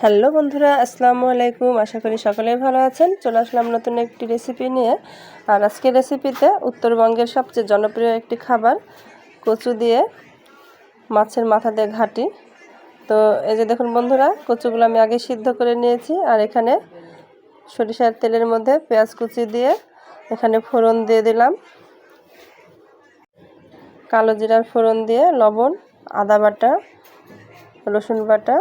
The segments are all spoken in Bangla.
হ্যালো বন্ধুরা, আসসালামু আলাইকুম। আশা করি সকলেই ভালো আছেন। চলে আসলাম নতুন একটি রেসিপি নিয়ে। আর আজকের রেসিপিতে উত্তরবঙ্গের সবচেয়ে জনপ্রিয় একটি খাবার, কচু দিয়ে মাছের মাথা দিয়ে ঘাটি। তো এই যে দেখুন বন্ধুরা, কচুগুলো আমি আগে সিদ্ধ করে নিয়েছি। আর এখানে সরিষার তেলের মধ্যে পেঁয়াজ কুচি দিয়ে এখানে ফোড়ন দিয়ে দিলাম। কালো জিরার ফোড়ন দিয়ে লবণ, আদা বাটা, রসুন বাটা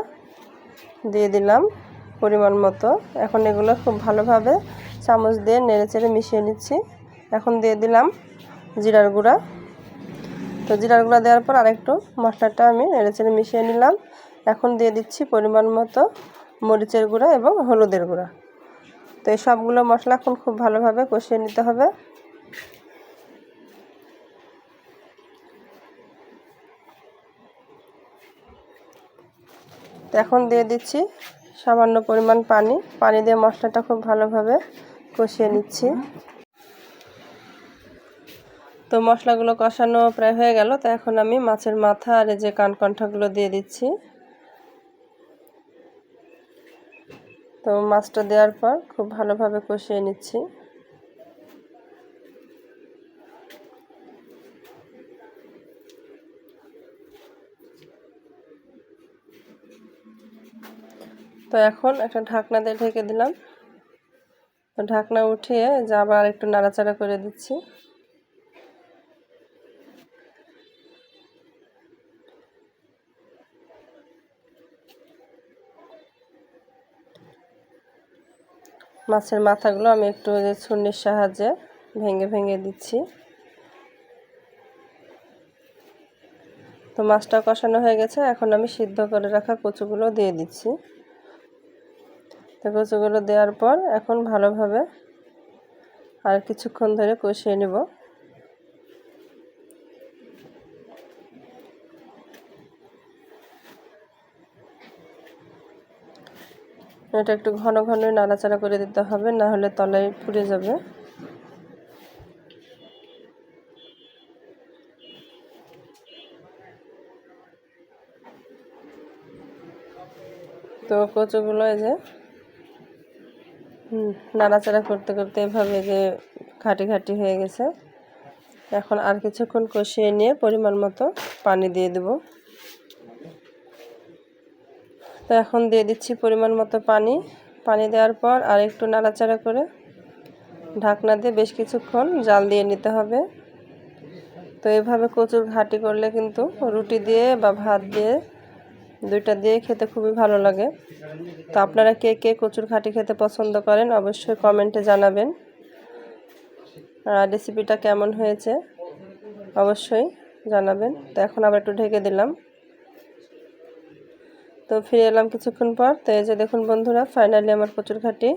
দিয়ে দিলাম পরিমাণ মতো। এখন এগুলো খুব ভালোভাবে চামচ দিয়ে নেড়ে চেড়ে মিশিয়ে নিচ্ছি। এখন দিয়ে দিলাম জিরার গুঁড়া। তো জিরার গুঁড়া দেওয়ার পর আরেকটু মশলাটা আমি নেড়ে চেড়ে মিশিয়ে নিলাম। এখন দিয়ে দিচ্ছি পরিমাণ মতো মরিচের গুঁড়া এবং হলুদের গুঁড়া। তো এই সবগুলো মশলা এখন খুব ভালোভাবে কষিয়ে নিতে হবে। এখন দিয়ে দিচ্ছি সামান্য পরিমাণ পানি। পানি দিয়ে মশলাটা খুব ভালোভাবে কষিয়ে নিচ্ছি। তো মশলাগুলো কষানো প্রায় হয়ে গেল। তো এখন আমি মাছের মাথা আর এই যে কানকণ্ঠাগুলো দিয়ে দিচ্ছি। তো মাছটা দেওয়ার পর খুব ভালোভাবে কষিয়ে নিচ্ছি। তো এখন একটা ঢাকনা দিয়ে ঢেকে দিলাম। তো ঢাকনা উঠিয়ে যা আবার একটু নাড়াচাড়া করে দিচ্ছি। মাছের মাথাগুলো আমি একটু যে ছুন্নির সাহায্যে ভেঙে ভেঙে দিচ্ছি। তো মাছটা কষানো হয়ে গেছে, এখন আমি সিদ্ধ করে রাখা কচুগুলো দিয়ে দিচ্ছি। তো কচুগুলো দেওয়ার পর এখন ভালোভাবে আর কিছুক্ষণ ধরে কষিয়ে নেব। এটা একটু ঘন ঘন নাড়াচাড়া করে দিতে হবে, না হলে তলায় পুড়ে যাবে। তো কচুগুলো এই যে নাড়াচাড়া করতে করতে এভাবে যে ঘাটি ঘাটি হয়ে গেছে। এখন আর কিছুক্ষণ কষিয়ে নিয়ে পরিমাণ মতো পানি দিয়ে দেব। তো এখন দিয়ে দিচ্ছি পরিমাণ মতো পানি। পানি দেওয়ার পর আর একটু নাড়াচাড়া করে ঢাকনা দিয়ে বেশ কিছুক্ষণ জাল দিয়ে নিতে হবে। তো এভাবে কচুর ঘাটি করলে কিন্তু রুটি দিয়ে বা ভাত দিয়ে দুইটা দিয়ে খেতে খুবই ভালো লাগে। তো আপনারা কে কে কচুর ঘাটি খেতে পছন্দ করেন অবশ্যই কমেন্টে জানাবেন। আর রেসিপিটা কেমন হয়েছে অবশ্যই জানাবেন। তো এখন আবার একটু ঢেকে দিলাম। তো ফিরে এলাম কিছুক্ষণ পর। তো এই যে দেখুন বন্ধুরা ফাইনালি আমার কচুর ঘাটি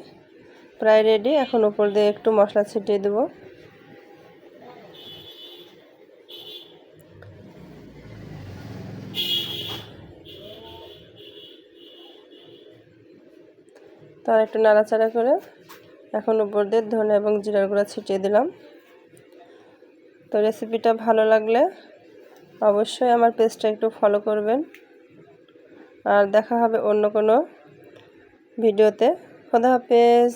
প্রায় রেডি এখন উপর দিয়ে একটু মশলা ছিটিয়ে দেবো। তার একটু নাড়াচাড়া করে এখন উপর দিয়ে ধনে এবং জিরার গুঁড়া ছিটিয়ে দিলাম। তো রেসিপিটা ভালো লাগলে অবশ্যই আমার পেজটা একটু ফলো করবেন। আর দেখা হবে অন্য কোনো ভিডিওতে খোদা হাফেজ।